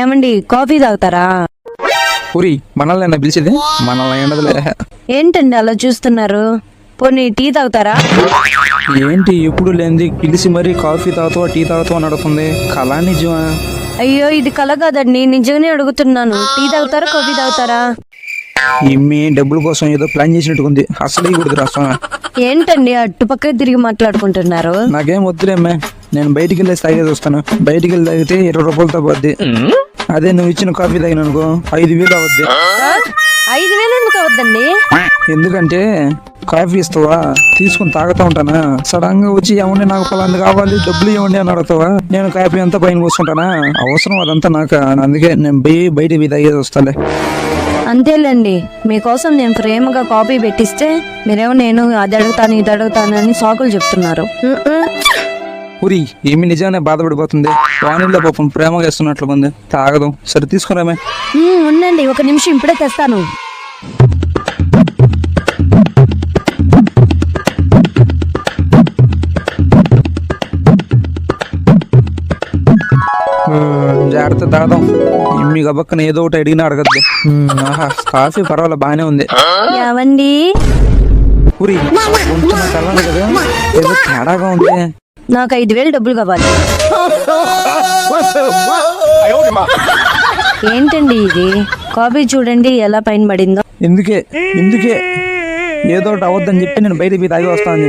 ఏమండి కాఫీ తాగుతారా? ఊరి మనల్ని పిలిచేది? మనల్ని ఏంటండి అలా చూస్తున్నారు? పోనీ టీ తాగుతారా? ఏంటి ఎప్పుడు లేనిది? పిలిచి మరీ కాఫీ తాగుతావా టీ తాగుతావా అని అడుగుతుంది. కళా నిజమా? అయ్యో ఇది కల కాదండి. నిజంగానే అడుగుతున్నాను. టీ తాగుతారా కాఫీ తాగుతారా? ఇమ్మి డబ్బుల కోసం ఏదో ప్లాన్ చేసినట్టుకుంది అసలు ఇవ్వదు రాష్ట్రం ఏంటండి అట్టుపక్క తిరిగి మాట్లాడుకుంటున్నారు? నాకేం వద్దులేమ్మే. నేను బయటికి వెళ్ళి తాగేది వస్తాను. బయటికి వెళ్ళి తాగితే ఇరవై రూపాయలతో పోద్ది. అదే నువ్వు ఇచ్చిన కాఫీ తాగిన అనుకో ఐదు వేలు అవద్ది? ఐదు వేలు ఎందుకు అవద్దండి? ఎందుకంటే కాఫీ ఇస్తావా? తీసుకుని తాగుతా ఉంటానా? సడన్గా వచ్చి ఏమండి నాకు పలాంది కావాలి డబ్బులు ఇవ్వండి అని అడుగుతావా? నేను కాఫీ అంతా పైన కూర్చుంటానా? అవసరం అదంతా నాకు? అందుకే నేను పోయి బయట తాగేది వస్తాలే. అంతేలేండి. మీకోసం నేను ప్రేమగా కాఫీ పెట్టిస్తే మీరేమో నేను అది అడుగుతాను ఇది అడుగుతాను అని సాకులు చెప్తున్నారు. ఉరి ఏమి నిజానే బాధపడిపోతుంది? వాణిలో పాపం ప్రేమగా ఇస్తున్నట్లు ఉంది. తాగదు. సరే తీసుకురామే. ఉండండి. ఒక నిమిషం ఇప్పుడే తెస్తాను. జాగ్రత్త తాగదాం. ఇమ్మి గబక్కన ఏదో ఒకటి అడిగినా అడగద్దు. ఆహా కాఫీ పర్వాలే బాగానే ఉంది. నాకు అల్లాలి కదా. ఏదో తేడాగా ఉంది. నాకు ఐదు వేలు డబ్బులు కావాలి. ఏంటండి ఇది? కాఫీ చూడండి ఎలా పైన పడిందో. ఎందుకే? ఎందుకే? ఏదో ఒకటి అవద్దని చెప్పి నేను బయట పోయి తాగి వస్తాను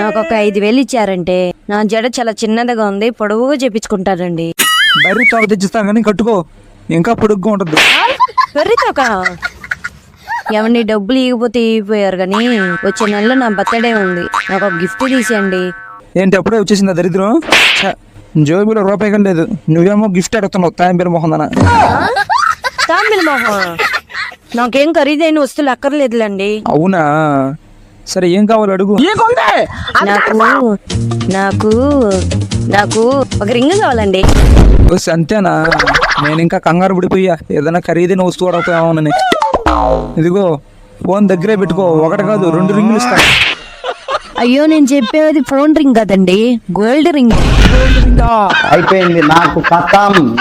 నాకు ఒక ఐదు వేలు ఇచ్చారంటే నా జడ చాలా చిన్నదిగా ఉంది పొడవుగా చేపించుకుంటానండి. బయట తాగు తెచ్చిస్తాను కానీ కట్టుకో. ఇంకా పొడుగ్గా ఉంటుంది. పెరితోక ఏమండి డబ్బులు ఇవ్వకపోతే ఇవ్వపోయారు కానీ వచ్చే నెలలో నా బర్త్డే ఉంది. నాకు ఒక గిఫ్ట్ తీసేయండి. ఏంటి అప్పుడే వచ్చేసిందా దరిద్రం? జోబీలో రూపాయి కానీ లేదు. నువ్వేమో గిఫ్ట్ అడుగుతున్నావు తాయం పేరు మొహందన తామిల్ మొహం నాకేం ఖరీదైన వస్తువులు అక్కర్లేదులేండి. అవునా? సరే ఏం కావాలి అడుగు. నాకు నాకు నాకు ఒక రింగ్ కావాలండి. అంతేనా నేను ఇంకా కంగారు పడిపోయా. ఏదైనా ఖరీదైన వస్తువు అడుగుతామోనని ఇదిగో ఫోన్ దగ్గరే పెట్టుకో. ఒకటి కాదు రెండు రింగులు ఇస్తాను అయ్యో నేను చెప్పేది ఫోన్ రింగ్ కదండి. Gold ring. అయిపోయింది నాకు కథం.